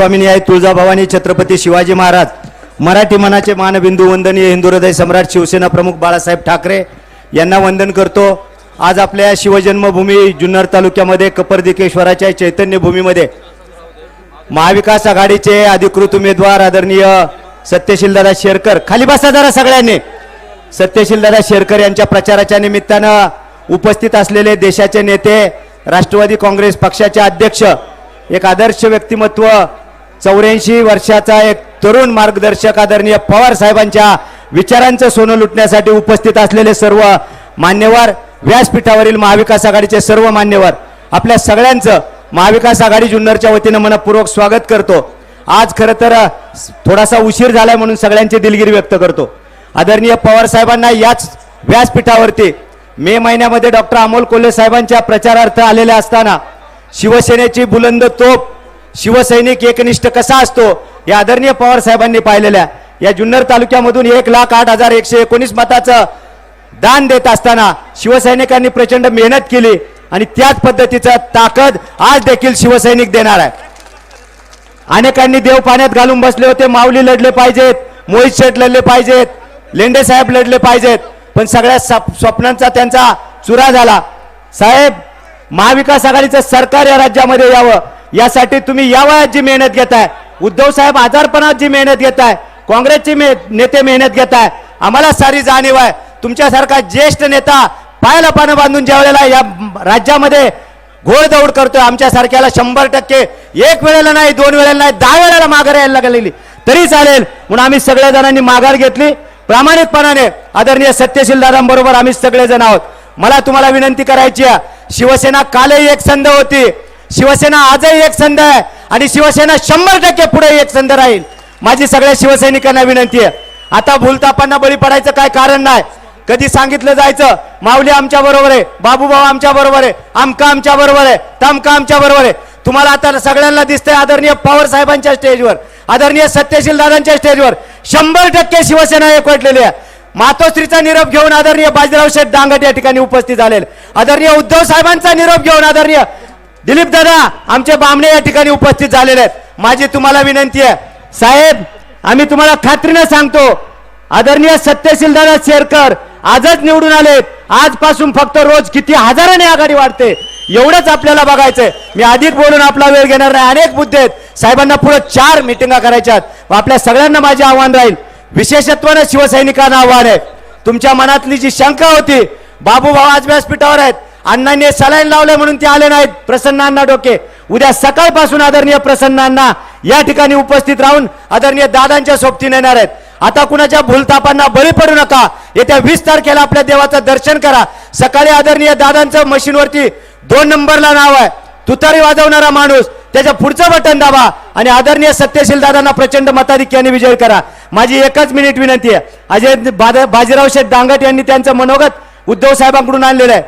स्वामिनी आहे तुळजाभवानी छत्रपती शिवाजी महाराज. मराठी मनाचे मानबिंदू वंदनीय हिंदू हृदय सम्राट शिवसेना प्रमुख बाळासाहेब ठाकरे यांना वंदन करतो. आज आपल्या शिवजन्मभूमी जुन्नर तालुक्यामध्ये कपर्दिकेश्वराच्या चैतन्यभूमीमध्ये महाविकास आघाडीचे अधिकृत उमेदवार आदरणीय सत्यशीलदादा शेरकर. खाली बसा जरा सगळ्यांनी. सत्यशीलदादा शेरकर यांच्या प्रचाराच्या निमित्तानं उपस्थित असलेले देशाचे नेते राष्ट्रवादी काँग्रेस पक्षाचे अध्यक्ष एक आदर्श व्यक्तिमत्व चौऱ्याऐंशी वर्षाचा एक तरुण मार्गदर्शक आदरणीय पवार साहेबांच्या विचारांचं सोनं लुटण्यासाठी उपस्थित असलेले सर्व मान्यवर व्यासपीठावरील महाविकास आघाडीचे सर्व मान्यवर आपल्या सगळ्यांचं महाविकास आघाडी जुन्नरच्या वतीनं मनपूर्वक स्वागत करतो. आज खरं तर थोडासा उशीर झालाय म्हणून सगळ्यांची दिलगिरी व्यक्त करतो. आदरणीय पवार साहेबांना याच व्यासपीठावरती मे महिन्यामध्ये डॉक्टर अमोल कोल्हे साहेबांच्या प्रचारार्थ आलेल्या असताना शिवसेनेची बुलंद तोप शिवसैनिक एकनिष्ठ कसा असतो? या आदरणीय पवार साहेबांनी पाहिलेल्या या जुन्नर तालुक्यामधून एक लाख आठ हजार एकशे एकोणीस मताचं दान देत असताना शिवसैनिकांनी प्रचंड मेहनत केली आणि त्याच पद्धतीचं ताकद आज देखील शिवसैनिक देणार आहे. अनेकांनी देव पाण्यात घालून बसले होते. माऊली लढले पाहिजेत मोहित शेठ लढले पाहिजेत लेंडे साहेब लढले पाहिजेत पण सगळ्या स्वप्नांचा त्यांचा चुरा झाला. साहेब महाविकास आघाडीचं सरकार या राज्यामध्ये यावं. यासाठी तुम्ही या वयात जी मेहनत घेताय उद्धव साहेब आजारपणात जी मेहनत घेताय काँग्रेसचे मे नेते मेहनत घेताय आम्हाला सारी जाणीव आहे. तुमच्यासारखा ज्येष्ठ नेता पायाला पानं बांधून ज्यावेळेला या राज्यामध्ये घोडदौड करतोय आमच्यासारख्याला शंभर टक्के. एक वेळेला नाही दोन वेळेला नाही दहा वेळेला माघार यायला लागलेली. तरी चालेल म्हणून आम्ही सगळ्या जणांनी माघार घेतली. प्रामाणिकपणाने आदरणीय सत्यशील दादांबरोबर आम्ही सगळेजण आहोत. मला तुम्हाला विनंती करायची आहे शिवसेना कालही एक संध होती. शिवसेना आजही एक संध आहे आणि शिवसेना शंभर टक्के पुढे एक संध राहील. माझी सगळ्या शिवसैनिकांना विनंती आहे. आता भूलतापांना बळी पडायचं काय कारण नाही. कधी सांगितलं जायचं माऊली आमच्या बरोबर आहे बाबूभाऊ आमच्या बरोबर आहे आमका आमच्या बरोबर आहे तमका आमच्या बरोबर आहे. तुम्हाला आता सगळ्यांना दिसतंय आदरणीय पवार साहेबांच्या स्टेजवर आदरणीय सत्यशील दादांच्या स्टेजवर. शंभर टक्के शिवसेना एकवटलेली आहे. मातोश्रीचा निरोप घेऊन आदरणीय बाजीराव शेठ दांगट या ठिकाणी उपस्थित झालेले. आदरणीय उद्धव साहेबांचा निरोप घेऊन आदरणीय दिलीप दादा आमचे बामणे या ठिकाणी उपस्थित झालेले आहेत. माझी तुम्हाला विनंती आहे. साहेब आम्ही तुम्हाला खात्रीनं सांगतो. आदरणीय सत्यशील दादा शेरकर आजच निवडून आले. आजपासून फक्त रोज किती हजाराने आघाडी वाढते एवढंच आपल्याला बघायचंय. मी अधिक बोलून आपला वेळ घेणार नाही. अनेक मुद्दे आहेत. साहेबांना पुढे चार मिटिंगा करायच्यात व आपल्या सगळ्यांना माझे आव्हान राहील. विशेषत्वानं शिवसैनिकांना आव्हान आहे. तुमच्या मनातली जी शंका होती बाबू भाऊ आज व्यासपीठावर आहेत. अण्णांनी सलाईन लावले म्हणून ते आले नाहीत. प्रसन्न अण्णा डोके. उद्या सकाळपासून आदरणीय प्रसन्न अण्णा या ठिकाणी उपस्थित राहून आदरणीय दादांच्या सोबतीने येणार आहेत. आता कुणाच्या भूलतापांना बळी पडू नका. येत्या वीस तारखेला आपल्या देवाचं दर्शन करा. सकाळी आदरणीय दादांचं मशीनवरती दोन नंबरला नाव आहे. तुतारी वाजवणारा माणूस त्याच्या पुढचं बटन दाबा आणि आदरणीय सत्यशील दादांना प्रचंड मताधिक्याने विजय करा. माझी एकच मिनिट विनंती आहे. अजय बाजीराव शेठ दांगट यांनी त्यांचं मनोगत उद्धव साहेबांकडून आणलेलं आहे.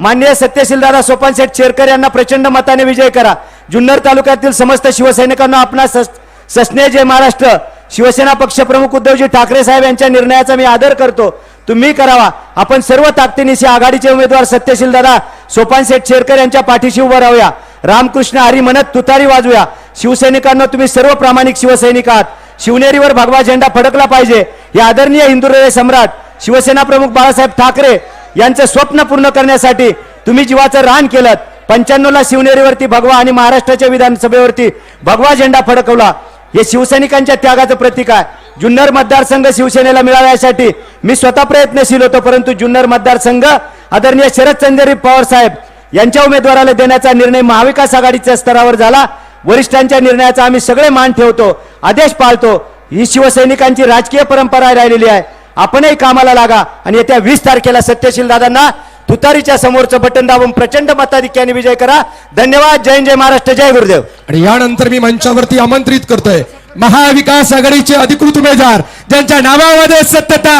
माननीय सत्यशील दादा सोपान शेठ शेरकर यांना प्रचंड मताने विजय करा. जुन्नर तालुक्यातील समस्त शिवसैनिकांना आपला सस सस्ने जय महाराष्ट्र. शिवसेना पक्षप्रमुख उद्धवजी ठाकरे साहेब यांच्या निर्णयाचा मी आदर करतो. तुम्ही करावा. आपण सर्व ताकदीनिशी आघाडीचे उमेदवार सत्यशील दादा सोपान शेठ शेरकर यांच्या पाठीशी उभं राहूया. रामकृष्ण हरी म्हणत तुतारी वाजूया. शिवसैनिकांना तुम्ही सर्व प्रामाणिक शिवसैनिक आहात. शिवनेरीवर भगवा झेंडा फडकला पाहिजे. हे आदरणीय हिंदू सम्राट शिवसेना प्रमुख बाळासाहेब ठाकरे यांचं स्वप्न पूर्ण करण्यासाठी तुम्ही जीवाचं रान केलं पंच्याण्णवला शिवनेरीवरती भगवा आणि महाराष्ट्राच्या विधानसभेवरती भगवा झेंडा फडकवला. हे शिवसैनिकांच्या त्यागाचं प्रतीक आहे. जुन्नर मतदारसंघ शिवसेनेला मिळाव्यासाठी मी स्वतः प्रयत्नशील होतो परंतु जुन्नर मतदारसंघ आदरणीय शरदचंद्र पवार साहेब यांच्या उमेदवाराला देण्याचा निर्णय महाविकास आघाडीच्या स्तरावर झाला. वरिष्ठांच्या निर्णयाचा आम्ही सगळे मान ठेवतो आदेश पाळतो. ही शिवसैनिकांची राजकीय परंपरा राहिलेली आहे. आपणही कामाला लागा. आणि येत्या वीस तारखेला सत्यशील दादांना तुतारीच्या समोरचं बटन दाबून प्रचंड मताधिक्याने विजय करा. धन्यवाद. जय जय महाराष्ट्र जय गुरुदेव. आणि यानंतर मी मंचावरती आमंत्रित करतोय. महाविकास आघाडीचे अधिकृत उमेदवार ज्यांच्या नावामध्ये सत्यता